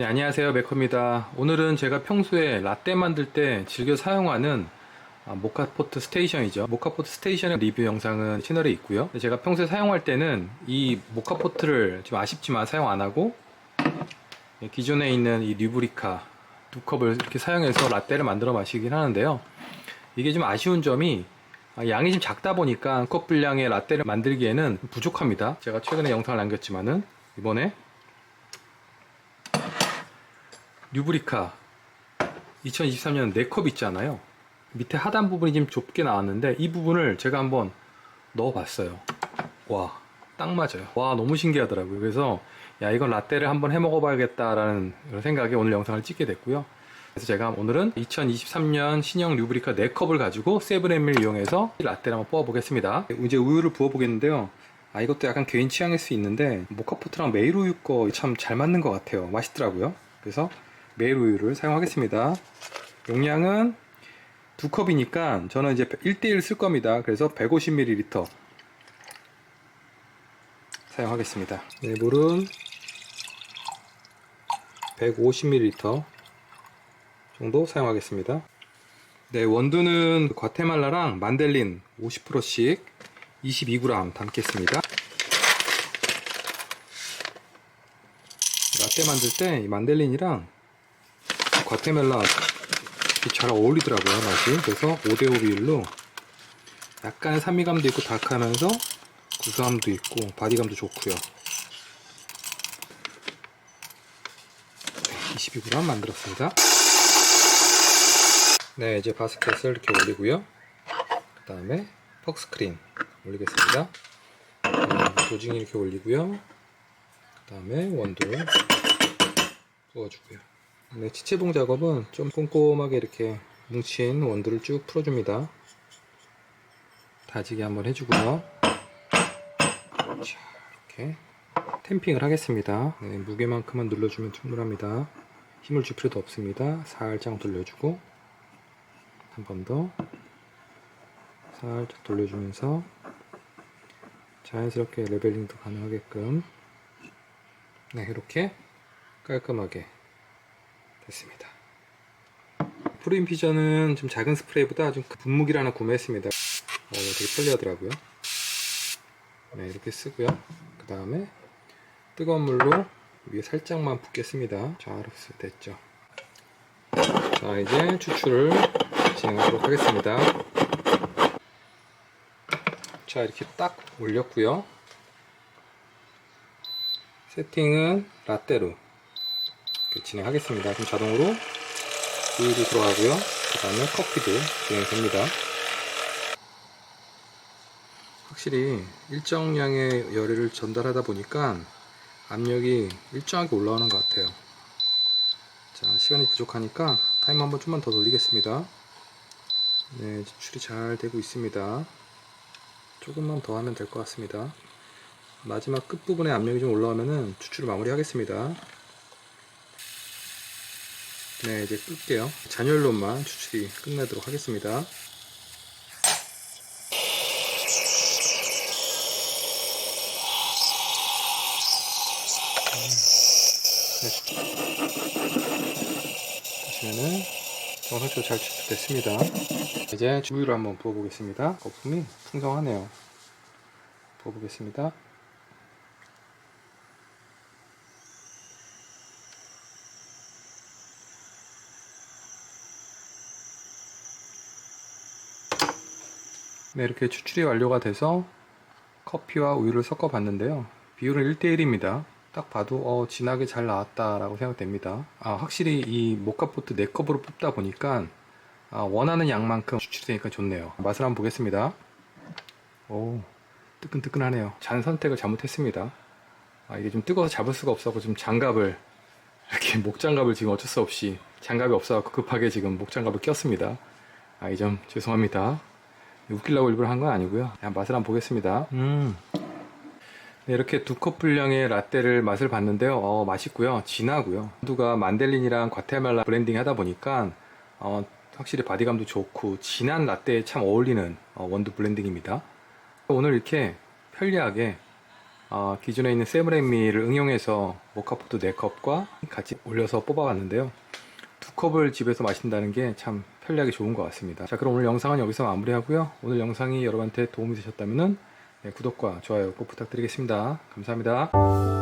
네, 안녕하세요. 메커입니다. 오늘은 제가 평소에 라떼 만들 때 즐겨 사용하는 아, 모카포트 스테이션이죠. 모카포트 스테이션의 리뷰 영상은 채널에 있고요. 제가 평소에 사용할 때는 이 모카포트를 좀 아쉽지만 사용 안 하고 예, 기존에 있는 이 류브리카 두 컵을 이렇게 사용해서 라떼를 만들어 마시긴 하는데요. 이게 좀 아쉬운 점이 아, 양이 좀 작다 보니까 컵 분량의 라떼를 만들기에는 부족합니다. 제가 최근에 영상을 남겼지만은 이번에 뉴브리카 2023년 4컵 있잖아요. 밑에 하단 부분이 좀 좁게 나왔는데 이 부분을 제가 한번 넣어봤어요. 와, 딱 맞아요. 와, 너무 신기하더라고요. 그래서 야, 이건 라떼를 한번 해 먹어봐야겠다 라는 그런 생각에 오늘 영상을 찍게 됐고요. 그래서 제가 오늘은 2023년 신형 뉴브리카 4컵을 가지고 세븐앤밀 이용해서 라떼를 한번 뽑아 보겠습니다. 이제 우유를 부어 보겠는데요. 아, 이것도 약간 개인 취향일 수 있는데 모카포트랑 메일 우유 거 참 잘 맞는 것 같아요. 맛있더라고요. 그래서 메일 우유를 사용하겠습니다. 용량은 두 컵이니까 저는 이제 1대1 쓸 겁니다. 그래서 150ml 사용하겠습니다. 네, 물은 150ml 정도 사용하겠습니다. 네, 원두는 과테말라랑 만델린 50%씩 22g 담겠습니다. 라떼 만들 때 이 만델린이랑 과테멜라 잘 어울리더라고요 맛이. 그래서 5대5 비율로 약간의 산미감도 있고 다크하면서 구수함도 있고 바디감도 좋고요. 22g 만들었습니다. 네 이제 바스켓을 이렇게 올리고요. 그 다음에 퍽스크린 올리겠습니다. 음, 조징이 이렇게 올리고요. 그 다음에 원두를 부어주고요 네, 치체봉 작업은 좀 꼼꼼하게 이렇게 뭉친 원두를 쭉 풀어줍니다. 다지게 한번 해주고요. 자, 이렇게 템핑을 하겠습니다. 네, 무게만큼만 눌러주면 충분합니다. 힘을 줄 필요도 없습니다. 살짝 돌려주고 한 번 더 살짝 돌려주면서 자연스럽게 레벨링도 가능하게끔 네, 이렇게 깔끔하게 됐습니다. 프로인 피저는 좀 작은 스프레이보다 좀 분무기를 하나 구매했습니다. 어, 되게 편리하더라고요. 네, 이렇게 쓰고요. 그 다음에 뜨거운 물로 위에 살짝만 붓겠습니다. 자, 이렇게 됐죠. 자, 이제 추출을 진행하도록 하겠습니다. 자, 이렇게 딱 올렸고요. 세팅은 라떼로 진행하겠습니다. 그럼 자동으로 우유도 들어가고요. 그 다음에 커피도 진행됩니다. 확실히 일정량의 열을 전달하다 보니까 압력이 일정하게 올라오는 것 같아요. 자, 시간이 부족하니까 타임 한번 좀만 더 돌리겠습니다. 네, 추출이 잘 되고 있습니다. 조금만 더 하면 될 것 같습니다. 마지막 끝부분에 압력이 좀 올라오면은 추출을 마무리 하겠습니다. 네, 이제 끌게요. 잔열로만 추출이 끝내도록 하겠습니다. 보시면은 정상적으로 잘 추출됐습니다. 이제 우유를 한번 부어보겠습니다. 거품이 풍성하네요. 부어보겠습니다. 네, 이렇게 추출이 완료가 돼서 커피와 우유를 섞어 봤는데요. 비율은 1대1입니다. 딱 봐도 어, 진하게 잘 나왔다라고 생각됩니다. 아, 확실히 이 모카포트 4컵으로 뽑다 보니까 아, 원하는 양만큼 추출이 되니까 좋네요. 맛을 한번 보겠습니다. 오, 뜨끈뜨끈하네요. 잔 선택을 잘못했습니다. 아, 이게 좀 뜨거워서 잡을 수가 없어서 좀 장갑을 이렇게 목장갑을 지금 어쩔 수 없이 장갑이 없어서 급하게 지금 목장갑을 꼈습니다. 아, 이 점 죄송합니다. 웃기려고 일부러 한 건 아니고요. 그냥 맛을 한번 보겠습니다. 음. 네, 이렇게 두 컵 분량의 라떼를 맛을 봤는데요. 어, 맛있고요. 진하고요. 원두가 만델린이랑 과테말라 브랜딩 하다 보니까 어, 확실히 바디감도 좋고 진한 라떼에 참 어울리는 어, 원두 블렌딩입니다. 오늘 이렇게 편리하게 아, 기존에 있는 세브레미를 응용해서 모카포트 4컵과 같이 올려서 뽑아봤는데요. 두 컵을 집에서 마신다는 게 참 편리하게 좋은 것 같습니다. 자, 그럼 오늘 영상은 여기서 마무리하고요. 오늘 영상이 여러분한테 도움이 되셨다면 구독과 좋아요 꼭 부탁드리겠습니다. 감사합니다.